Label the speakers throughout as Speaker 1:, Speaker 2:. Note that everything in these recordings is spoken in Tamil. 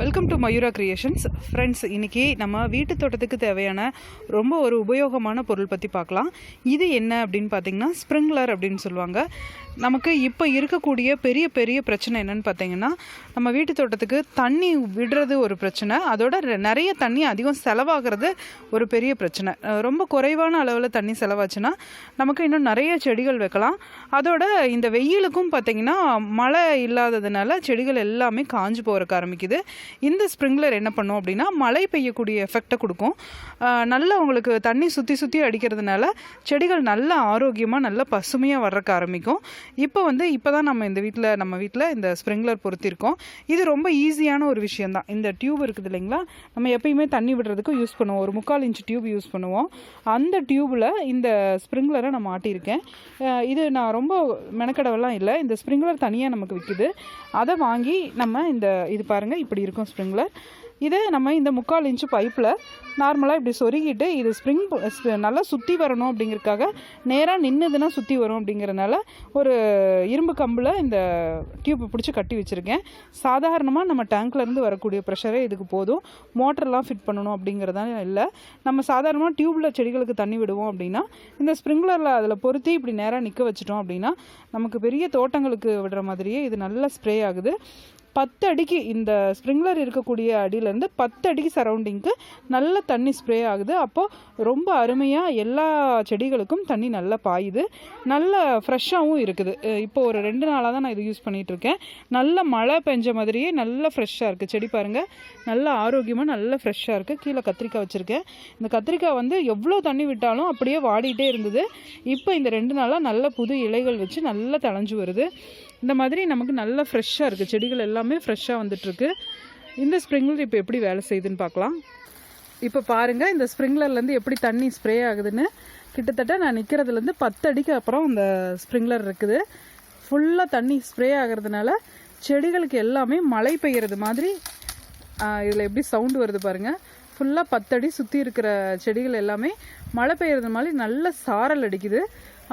Speaker 1: Welcome to Mayura creations friends இன்றைக்கி நம்ம வீட்டு தோட்டத்துக்கு தேவையான ரொம்ப ஒரு உபயோகமான பொருள் பற்றி பார்க்கலாம். இது என்ன அப்படின்னு பார்த்தீங்கன்னா ஸ்ப்ரிங்க்லர் அப்படின்னு சொல்லுவாங்க. நமக்கு இப்போ இருக்கக்கூடிய பெரிய பெரிய பிரச்சனை என்னன்னு பார்த்தீங்கன்னா நம்ம வீட்டு தோட்டத்துக்கு தண்ணி விடுறது ஒரு பிரச்சனை. அதோட நிறைய தண்ணி அதிகம் செலவாகிறது ஒரு பெரிய பிரச்சனை. ரொம்ப குறைவான அளவில் தண்ணி செலவாச்சுன்னா நமக்கு இன்னும் நிறைய செடிகள் வைக்கலாம். அதோட இந்த வெயிலுக்கும் பார்த்தீங்கன்னா மழை இல்லாததுனால செடிகள் எல்லாமே காஞ்சு போகிறக்கு ஆரம்பிக்குது. இந்த ஸ்ப்ரிங்க்லர் என்ன பண்ணும் அப்படின்னா மழை பெய்யக்கூடிய எஃபெக்டை கொடுக்கும். நல்லா உங்களுக்கு தண்ணி சுற்றி சுற்றி அடிக்கிறதுனால செடிகள் நல்ல ஆரோக்கியமாக நல்ல பசுமையாக வர்றக்க ஆரம்பிக்கும். இப்போ வந்து இப்போ தான் நம்ம இந்த வீட்டில் நம்ம வீட்டில் இந்த ஸ்ப்ரிங்க்லர் பொருத்திருக்கோம். இது ரொம்ப ஈஸியான ஒரு விஷயந்தான் இந்த டியூப் இருக்குது இல்லைங்களா? நம்ம எப்பயுமே தண்ணி விடுறதுக்கு யூஸ் பண்ணுவோம். ஒரு முக்கால் இன்ச் டியூப் யூஸ் பண்ணுவோம். அந்த டியூப்பில் இந்த ஸ்ப்ரிங்க்லரை நான் மாட்டியிருக்கேன். இது நான் ரொம்ப மெனக்கடவெல்லாம் இல்லை. இந்த ஸ்ப்ரிங்க்லர் தனியாக நமக்கு விற்குது அதை வாங்கி நம்ம இந்த இது பாருங்கள் இப்படி இருக்கும் இருக்கும் ஸ்ப்ரிங்க்லர் இதே நம்ம இந்த முக்கால் இன்ச்சு பைப்பில் நார்மலாக இப்படி சொருகிட்டு இது ஸ்ப்ரிங் நல்லா சுற்றி வரணும் அப்படிங்கிறதுக்காக நேராக நின்றுதுன்னா சுற்றி வரும் அப்படிங்கிறனால ஒரு இரும்பு கம்பில் இந்த டியூப்பை பிடிச்சி கட்டி வச்சுருக்கேன். சாதாரணமாக நம்ம டேங்க்லேருந்து வரக்கூடிய ப்ரெஷரே இதுக்கு போதும். மோட்டர்லாம் ஃபிட் பண்ணணும் அப்படிங்கிறதால இல்லை. நம்ம சாதாரணமாக டியூப்பில் செடிகளுக்கு தண்ணி விடுவோம் அப்படின்னா இந்த ஸ்ப்ரிங்க்லரில் அதில் பொருத்தி இப்படி நேராக நிற்க வச்சிட்டோம் அப்படின்னா நமக்கு பெரிய தோட்டங்களுக்கு விடுற மாதிரியே இது நல்லா ஸ்ப்ரே ஆகுது. பத்து அடிக்கு இந்த ஸ்ப்ரிங்க்லர் இருக்கக்கூடிய அடியிலேருந்து பத்து அடிக்கு சரௌண்டிங்க்கு நல்ல தண்ணி ஸ்ப்ரே ஆகுது. அப்போது ரொம்ப அருமையாக எல்லா செடிகளுக்கும் தண்ணி நல்லா பாயுது. நல்ல ஃப்ரெஷ்ஷாகவும் இருக்குது. இப்போ ஒரு ரெண்டு நாளாக தான் நான் இது யூஸ் பண்ணிகிட்டு இருக்கேன் நல்ல மழை பெஞ்ச மாதிரியே நல்ல ஃப்ரெஷ்ஷாக இருக்குது செடி பாருங்கள் நல்ல ஆரோக்கியமாக நல்ல ஃப்ரெஷ்ஷாக இருக்குது கீழே கத்திரிக்காய் வச்சுருக்கேன். இந்த கத்திரிக்காய் வந்து எவ்வளோ தண்ணி விட்டாலும் அப்படியே வாடிட்டே இருந்தது. இப்போ இந்த ரெண்டு நாளாக நல்ல புது இலைகள் வச்சு நல்லா தளைஞ்சு வருது. இந்த மாதிரி நமக்கு நல்ல ஃப்ரெஷ்ஷாக இருக்குது செடிகள் எல்லாம் ஃப்ரெஷ்ஷாக வந்துட்டுருக்கு. இந்த ஸ்ப்ரிங்க்லர் இப்போ எப்படி வேலை செய்யுதுன்னு பார்க்கலாம். இப்போ பாருங்கள் இந்த ஸ்ப்ரிங்க்லர்லேருந்து எப்படி தண்ணி ஸ்ப்ரே ஆகுதுன்னு. கிட்டத்தட்ட நான் நிற்கிறதுலேருந்து பத்து அடிக்கு அப்புறம் இந்த ஸ்ப்ரிங்க்லர் இருக்குது. ஃபுல்லாக தண்ணி ஸ்ப்ரே ஆகிறதுனால செடிகளுக்கு எல்லாமே மழை பெய்கிறது மாதிரி இதில் எப்படி சவுண்டு வருது பாருங்கள் ஃபுல்லாக பத்தடி சுற்றி இருக்கிற செடிகள் எல்லாமே மழை பெய்கிறது மாதிரி நல்ல சாரல் அடிக்குது.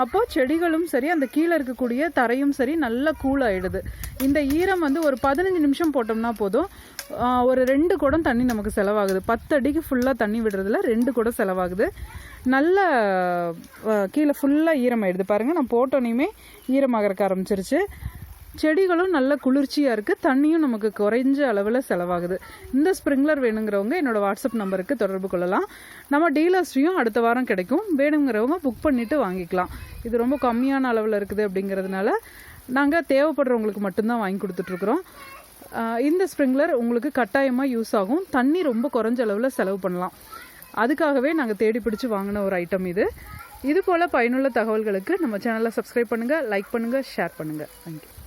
Speaker 1: அப்போது செடிகளும் சரி அந்த கீழே இருக்கக்கூடிய தரையும் சரி நல்லா கூல் ஆயிடுது. இந்த ஈரம் வந்து ஒரு பதினஞ்சு நிமிஷம் போட்டோம்னா போதும். ஒரு ரெண்டு குடம் தண்ணி நமக்கு செலவாகுது. பத்து அடிக்கு ஃபுல்லாக தண்ணி விடுறதுல ரெண்டு குடம் செலவாகுது. நல்ல கீழே ஃபுல்லாக ஈரமாயிடுது. பாருங்கள் நான் போட்டோனையுமே ஈரமாகறக்க ஆரம்பிச்சிருச்சு. செடிகளும் நல்ல குளிர்ச்சியாக இருக்குது தண்ணியும் நமக்கு குறைஞ்ச அளவில் செலவாகுது. இந்த ஸ்ப்ரிங்க்லர் வேணுங்கிறவங்க என்னோடய வாட்ஸ்அப் நம்பருக்கு தொடர்பு கொள்ளலாம். நம்ம டீலர்ஸ்டையும் அடுத்த வாரம் கிடைக்கும். வேணுங்கிறவங்க புக் பண்ணிவிட்டு வாங்கிக்கலாம். இது ரொம்ப கம்மியான அளவில் இருக்குது அப்படிங்கிறதுனால நாங்கள் தேவைப்படுறவங்களுக்கு மட்டும்தான் வாங்கி கொடுத்துட்ருக்குறோம். இந்த ஸ்ப்ரிங்க்லர் உங்களுக்கு கட்டாயமாக யூஸ் ஆகும். தண்ணி ரொம்ப குறைஞ்ச அளவில் செலவு பண்ணலாம். அதுக்காகவே நாங்கள் தேடி பிடிச்சி வாங்கின ஒரு ஐட்டம் இது. இது போல் பயனுள்ள தகவல்களுக்கு நம்ம சேனலை சப்ஸ்கிரைப் பண்ணுங்கள் லைக் பண்ணுங்கள் ஷேர் பண்ணுங்கள் தேங்க்யூ